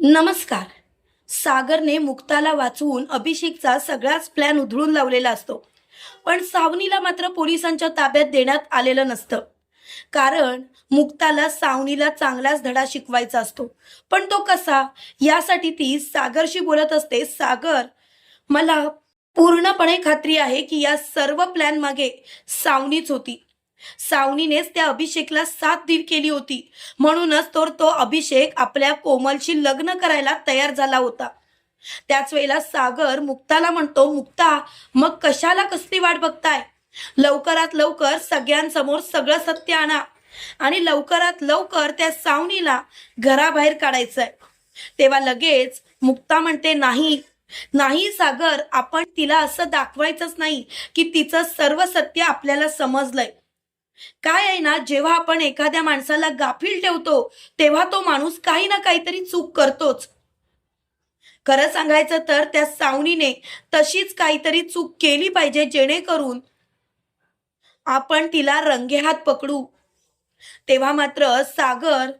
नमस्कार. सागरने मुक्ताला वाचवून अभिषेकचा सगळाच प्लॅन उधळून लावलेला असतो. पण सावनीला मात्र पोलिसांच्या ताब्यात देण्यात आलेलं नसतं. कारण मुक्ताला सावनीला चांगलाच धडा शिकवायचा असतो. पण तो कसा? यासाठी ती सागरशी बोलत असते सागर मला पूर्णपणे खात्री आहे की या सर्व प्लॅन मागे सावनीच होती. सावनीनेच त्या अभिषेकला सात दिल केली होती. म्हणूनच तर तो अभिषेक आपल्या कोमलशी लग्न करायला तयार झाला होता. त्याच वेळेला सागर मुक्ताला म्हणतो मुक्ता मग कशाला कसली वाट बघताय? लवकरात लवकर सगळ्यांसमोर सगळं सत्य आणा आणि लवकरात लवकर त्या सावनीला घराबाहेर काढायचंय. तेव्हा लगेच मुक्ता म्हणते नाही नाही सागर आपण तिला असं दाखवायचंच नाही की तिचं सर्व सत्य आपल्याला समजलंय. काय आहे ना जेव्हा आपण एखाद्या माणसाला गाफील ठेवतो तेव्हा तो माणूस काही ना काहीतरी चूक करतोच. खरं सांगायचं तर त्या सावनीने तशीच काहीतरी चूक केली पाहिजे जेणेकरून आपण तिला रंगेहात पकडू. तेव्हा मात्र सागर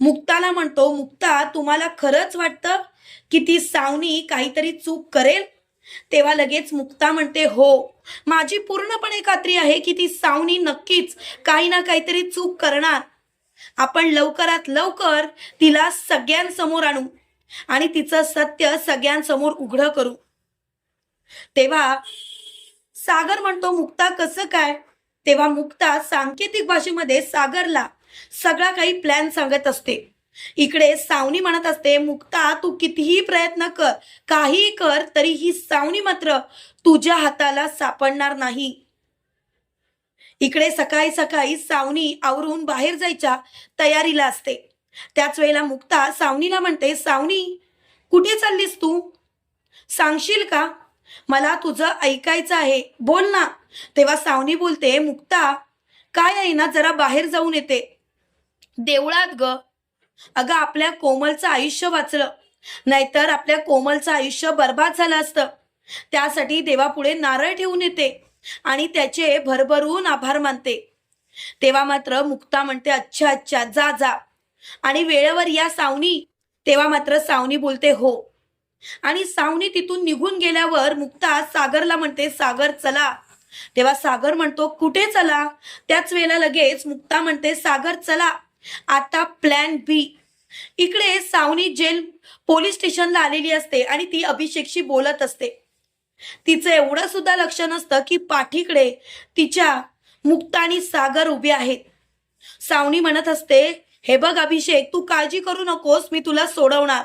मुक्ताला म्हणतो मुक्ता तुम्हाला खरंच वाटतं की ती सावनी काहीतरी चूक करेल? तेव्हा लगेच मुक्ता म्हणते हो माझी पूर्णपणे खात्री आहे की ती सावनी नक्कीच काही ना काहीतरी चूक करणार. आपण लवकरात लवकर तिला सगळ्यांसमोर आणू आणि तिचं सत्य सगळ्यांसमोर उघड करू. तेव्हा सागर म्हणतो मुक्ता कसं काय? तेव्हा मुक्ता सांकेतिक भाषेमध्ये सागरला सगळा काही प्लॅन सांगत असते. इकडे सावनी म्हणत असते मुक्ता तू कितीही प्रयत्न कर काही कर तरी ही सावनी मात्र तुझ्या हाताला सापडणार नाही. इकडे सकाळी सकाळी सावनी आवरून बाहेर जायच्या तयारीला असते. त्याच वेळेला मुक्ता सावनीला म्हणते सावनी कुठे चाललीस तू? सांगशील का? मला तुझं ऐकायचं आहे. बोल ना. तेव्हा सावनी बोलते मुक्ता काय आहे ना जरा बाहेर जाऊन येते. देवळात ग. अगं आपल्या कोमलचं आयुष्य वाचलं. नाहीतर आपल्या कोमलचं आयुष्य बर्बाद झालं असतं. त्यासाठी देवापुढे नारळ ठेवून येते आणि त्याचे भरभरून आभार मानते. तेव्हा मात्र मुक्ता म्हणते अच्छा अच्छा जा जा. आणि वेळेवर या सावनी. तेव्हा मात्र सावनी बोलते हो. आणि सावनी तिथून निघून गेल्यावर मुक्ता सागरला म्हणते सागर चला. तेव्हा सागर म्हणतो कुठे चला? त्याच वेळेला लगेच मुक्ता म्हणते सागर चला. आता प्लॅन बी इकडे सावनी जेल पोलीस स्टेशनला आलेली असते आणि ती अभिषेकशी बोलत असते. तिचं एवढं सुद्धा लक्ष नसतं की पाठीकडे तिच्या मुक्ता आणि सागर उभे आहेत. सावनी म्हणत असते हे बघ अभिषेक तू काळजी करू नकोस मी तुला सोडवणार.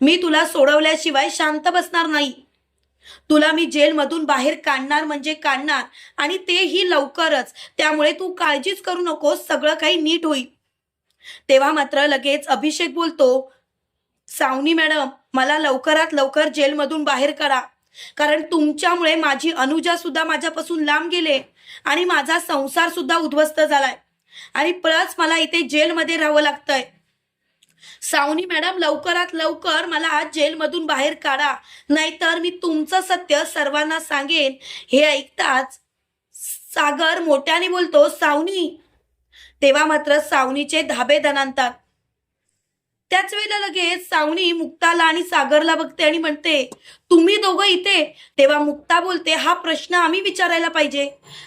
मी तुला सोडवल्याशिवाय शांत बसणार नाही. तुला मी जेलमधून बाहेर काढणार म्हणजे काढणार आणि तेही लवकरच. त्यामुळे तू काळजीच करू नकोस सगळं काही नीट होईल. तेव्हा मात्र लगेच अभिषेक बोलतो सावनी मॅडम मला लवकरात लवकर जेलमधून बाहेर काढा. कारण तुमच्यामुळे माझी अनुजा सुद्धा माझ्यापासून लांब गेले आणि माझा संसार सुद्धा उद्ध्वस्त झालाय. आणि प्लस मला इथे जेलमध्ये राहावं लागतंय. सावनी मॅडम लवकरात लवकर मला आज जेलमधून बाहेर काढा. नाहीतर मी तुमचं सत्य सर्वांना सांगेन. हे ऐकताच सागर मोठ्याने बोलतो सावनी तेव्हा मात्र सावनीचे धाबे दणांतात. त्याच वेळेला लगेच सावनी मुक्ताला आणि सागरला बघते आणि म्हणते तुम्ही दोघं इथे? तेव्हा मुक्ता बोलते हा प्रश्न आम्ही विचारायला पाहिजे.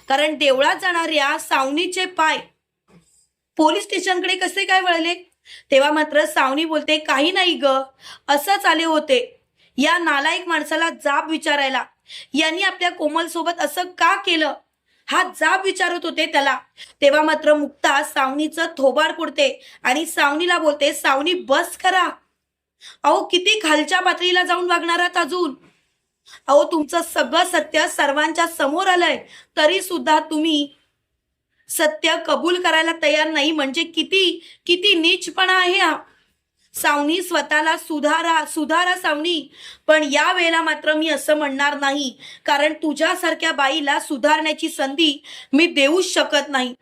कारण देवळात जाणाऱ्या सावनीचे पाय पोलीस स्टेशनकडे कसे काय वळले? तेव्हा मात्र सावनी बोलते काही नाही ग. असंच आले होते. या नालायक माणसाला जाब विचारायला. यांनी आपल्या कोमल सोबत असं का केलं? हा जाब विचारत होते त्याला. तेव्हा मात्र मुक्ता सावनीचं थोबार पुडते आणि सावनीला बोलते सावनी बस करा. अहो किती खालच्या पातळीला जाऊन वागणार आहात अजून? अहो तुमचं सगळं सत्य सर्वांच्या समोर आलंय. तरी सुद्धा तुम्ही सत्य कबूल करायला तयार नाही. म्हणजे किती किती नीचपणा आहे हा. सावनी स्वतःला सुधारा सुधारा सावनी. पण या वेळेला मात्र मी असं म्हणणार नाही. कारण तुझ्यासारख्या बाईला सुधारण्याची संधी मी देऊच शकत नाही.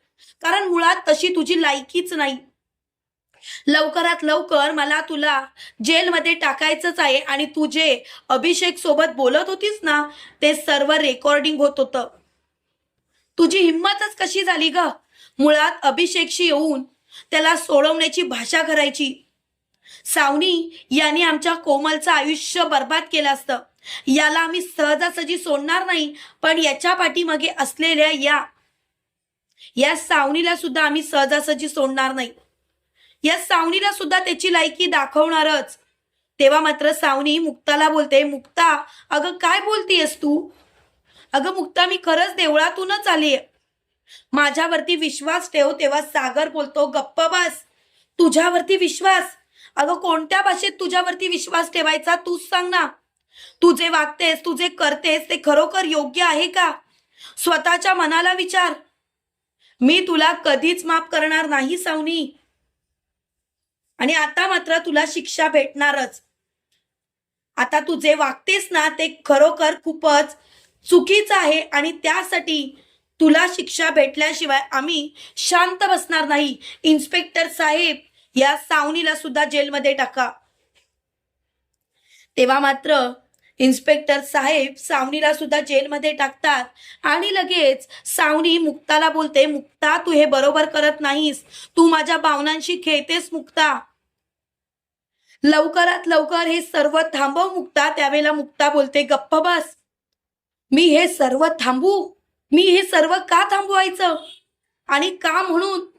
कारण मुळात तशी तुझी लायकीच नाही. लवकरात लवकर मला तुला जेलमध्ये टाकायचंच आहे आणि तू जे अभिषेक सोबत बोलत होतीस ना ते सर्व रेकॉर्डिंग होत होतं. तुझी हिंमतच कशी झाली ग? मुळात अभिषेकशी येऊन त्याला सोडवण्याची भाषा करायची. सावनी यांनी आमच्या कोमलचं आयुष्य बर्बाद केलं असतं. याला आम्ही सहजासहजी सोडणार नाही पण याच्या पाठीमागे असलेल्या या या सावनीला सुद्धा आम्ही सहजासहजी सोडणार नाही. या सावनीला सुद्धा त्याची लायकी दाखवणारच. तेव्हा मात्र सावनी मुक्ताला बोलते मुक्ता अगं काय बोलतीयस तू? अगं मुक्ता मी खरंच देवळातूनच आलीये माझ्यावरती विश्वास ठेव तेव्हा सागर बोलतो गप्प बस. तुझ्यावरती विश्वास. अगं कोणत्या भाषेत तुझ्यावरती विश्वास ठेवायचा? तूच सांग ना. तू जे वागतेस तू जे करतेस ते खरोखर योग्य आहे का? स्वतःच्या मनाला विचार. मी तुला कधीच माफ करणार नाही सावनी. आणि आता मात्र तुला शिक्षा भेटणारच. आता तू जे वागतेस ना ते खरोखर खूपच चुकीचं आहे आणि त्यासाठी तुला शिक्षा भेटल्याशिवाय आम्ही शांत बसणार नाही. इन्स्पेक्टर साहेब या सावनीला सुद्धा जेलमध्ये टाका. तेव्हा मात्र इन्स्पेक्टर साहेब सावनीला सुद्धा जेलमध्ये टाकतात आणि लगेच सावनी मुक्ताला बोलते मुक्ता तू हे बरोबर करत नाहीस. तू माझ्या भावनांशी खेळतेस मुक्ता. लवकरात लवकर हे सर्व थांबव मुक्ता. त्यावेळेला मुक्ता बोलते गप्प बस. मी हे सर्व थांबू. मी हे सर्व का थांबवायचं? आणि का म्हणून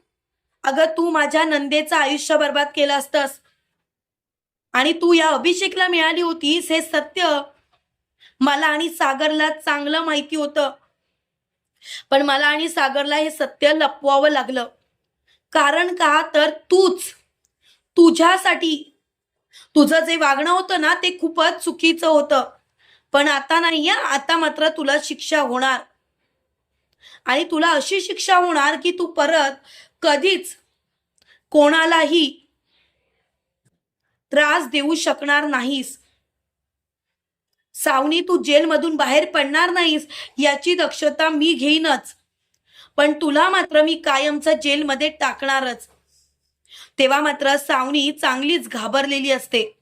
अगं तू माझ्या नंदेचं आयुष्य बर्बाद केलं असतंस. आणि तू या अभिषेकला मिळाली होतीस हे सत्य मला आणि सागरला चांगलं माहिती होतं. पण मला आणि सागरला हे सत्य लपवावं लागलं. कारण का? तर तूच तुझ्यासाठी. तुझं जे वागणं होतं ना ते खूपच चुकीचं होतं. पण आता नाही आता मात्र तुला शिक्षा होणार. आणि तुला अशी शिक्षा होणार की तू परत कधीच कोणालाही त्रास देऊ शकणार नाहीस. सावनी तू जेलमधून बाहेर पडणार नाहीस याची दक्षता मी घेईनच. पण तुला मात्र मी कायमचं जेलमध्ये टाकणारच. तेव्हा मात्र सावनी चांगलीच घाबरलेली असते.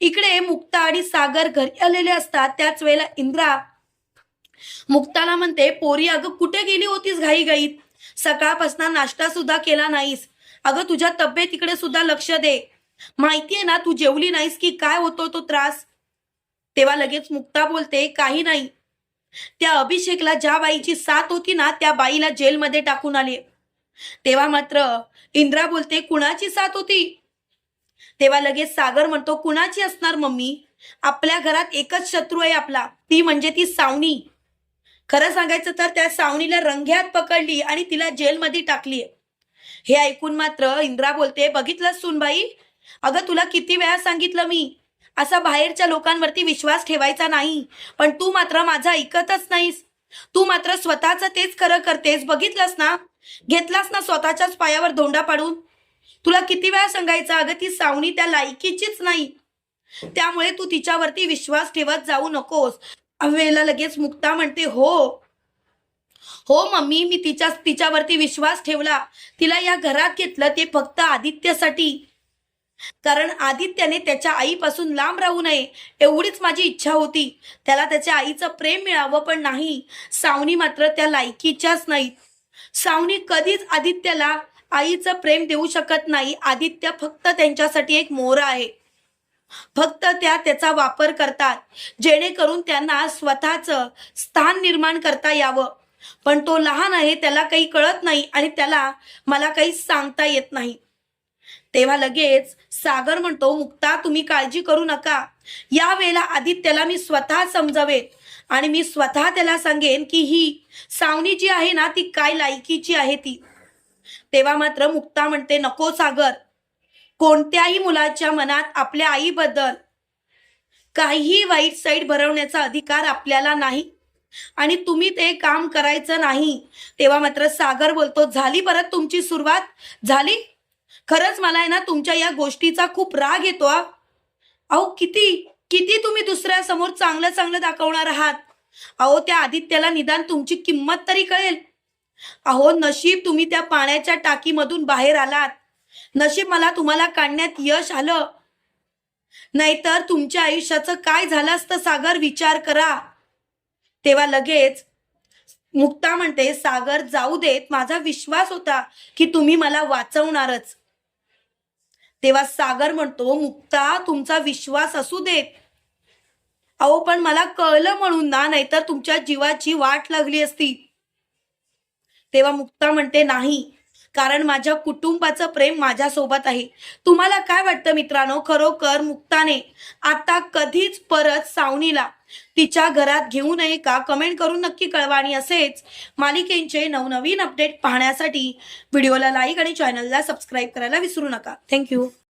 इकडे मुक्ता आणि सागर घरी आलेले असतात. त्याच वेळेला इंद्रा मुक्ताला म्हणते पोरी अगं कुठे गेली होतीस घाईघाईत? सकाळपासून नाश्ता सुद्धा केला नाहीस. अगं तुझ्या तब्येतीकडे सुद्धा लक्ष दे. माहितीये ना तू जेवली नाहीस की काय होतो तो त्रास? तेव्हा लगेच मुक्ता बोलते काही नाही. त्या अभिषेकला ज्या बाईची साथ होती ना त्या बाईला जेलमध्ये टाकून आले. तेव्हा मात्र इंद्रा बोलते कुणाची साथ होती? तेव्हा लगेच सागर म्हणतो कुणाची असणार मम्मी? आपल्या घरात एकच शत्रू आहे आपला. ती म्हणजे ती सावणी खरं सांगायचं तर त्या सावनीला रंग्यात पकडली आणि तिला जेलमध्ये टाकली हे ऐकून मात्र इंद्रा बोलते बघितलं सुनबाई? अगं तुला किती वेळा सांगितलं मी. असा बाहेरच्या लोकांवरती विश्वास ठेवायचा नाही. पण तू मात्र माझा ऐकतच नाहीस. तू मात्र स्वतःच तेच खरं करतेस. बघितलंस ना? घेतलास ना स्वतःच्याच पायावर धोंडा पाडून? तुला किती वेळा सांगायचं अगं ती सावणी त्या लायकीचीच नाही. त्यामुळे तू तिच्यावरती विश्वास ठेवत जाऊ नकोस. अव्वेला लगेच मुक्ता म्हणते हो. हो मम्मी मी तिच्या तिच्यावरती विश्वास ठेवला. तिला या घरात घेतलं ते फक्त आदित्यसाठी. कारण आदित्याने त्याच्या आईपासून लांब राहू नये एवढीच माझी इच्छा होती. त्याला त्याच्या आईचं प्रेम मिळावं पण नाही. सावनी मात्र त्या लायकीच्याच नाहीत. सावनी कधीच आदित्याला आईचं प्रेम देऊ शकत नाही. आदित्य फक्त त्यांच्यासाठी एक मोर आहे. फक्त त्या त्याचा वापर करतात जेणेकरून त्यांना स्वतःचं स्थान निर्माण करता यावं. पण तो लहान आहे त्याला काही कळत नाही आणि त्याला मला काही सांगता येत नाही. तेव्हा लगेच सागर म्हणतो मुक्ता तुम्ही काळजी करू नका. या वेळेला आदित्यला मी स्वतः समजावेन आणि मी स्वतः त्याला सांगेन की ही सावणी जी आहे ना ती काय लायकीची आहे ती. तेव्हा मात्र मुक्ता म्हणते नको सागर कोणत्याही मुलाच्या मनात आपल्या आईबद्दल काहीही वाईट साईड भरवण्याचा अधिकार आपल्याला नाही. आणि तुम्ही ते काम करायचं नाही. तेव्हा मात्र सागर बोलतो झाली परत तुमची सुरुवात? झाली? खरंच मला आहे ना तुमच्या या गोष्टीचा खूप राग येतो अहो किती? किती तुम्ही दुसऱ्या समोर चांगलं चांगलं दाखवणार आहात? अहो त्या आदित्याला निदान तुमची किंमत तरी कळेल. अहो नशीब तुम्ही त्या पाण्याच्या टाकीमधून बाहेर आलात. नशीब मला तुम्हाला काढण्यात यश आलं. नाहीतर तुमच्या आयुष्याचं काय झालं असतं सागर विचार करा. तेव्हा लगेच मुक्ता म्हणते सागर जाऊ देत. माझा विश्वास होता की तुम्ही मला वाचवणारच. तेव्हा सागर म्हणतो मुक्ता तुमचा विश्वास असू देत. अहो पण मला कळलं म्हणून ना नाहीतर तुमच्या जीवाची वाट लागली असती. तेव्हा मुक्ता म्हणते नाही. कारण माझ्या कुटुंबाचं प्रेम माझ्यासोबत आहे. तुम्हाला काय वाटतं मित्रांनो? खरोखर मुक्ताने आता कधीच परत सावनीला तिच्या घरात घेऊ नये का? कमेंट करून नक्की कळवा. आणि असेच मालिकेंचे नवनवीन अपडेट पाहण्यासाठी व्हिडिओला लाईक आणि चॅनलला सबस्क्राईब करायला विसरू नका. थँक्यू